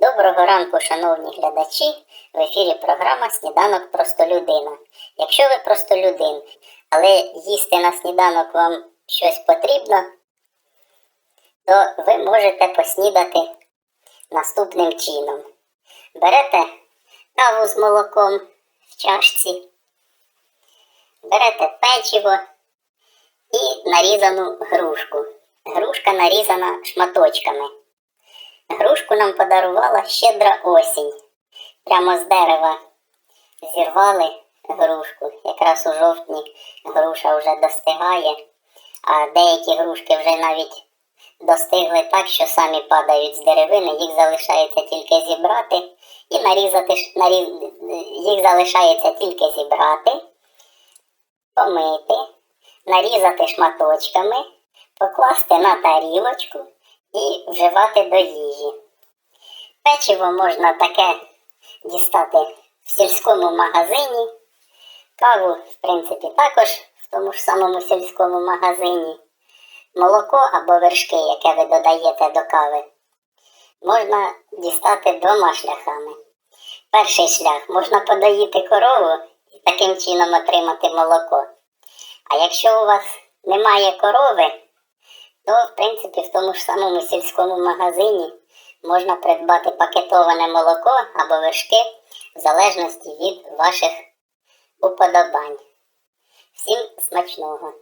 Доброго ранку, шановні глядачі. В ефірі програма Сніданок Простолюдина. Якщо ви простолюдин, але їсти на сніданок вам щось потрібно, то ви можете поснідати наступним чином. Берете каву з молоком в чашці, берете печиво і нарізану грушку. Грушка нарізана шматочками. Грушку нам подарувала щедра осінь. Прямо з дерева зірвали грушку. Якраз у жовтні груша вже достигає, а деякі грушки вже навіть достигли так, що самі падають з деревини, їх залишається тільки зібрати і нарізати наріз... їх залишається тільки зібрати, помити, нарізати шматочками, покласти на тарілочку і вживати до їжі. Печиво можна таке дістати в сільському магазині, каву, в принципі, також в тому ж самому сільському магазині, молоко або вершки, яке ви додаєте до кави, можна дістати двома шляхами. Перший шлях можна подоїти корову і таким чином отримати молоко. А якщо у вас немає корови, то, в принципі, в тому ж самому сільському магазині можна придбати пакетоване молоко або вершки в залежності від ваших уподобань. Всім смачного!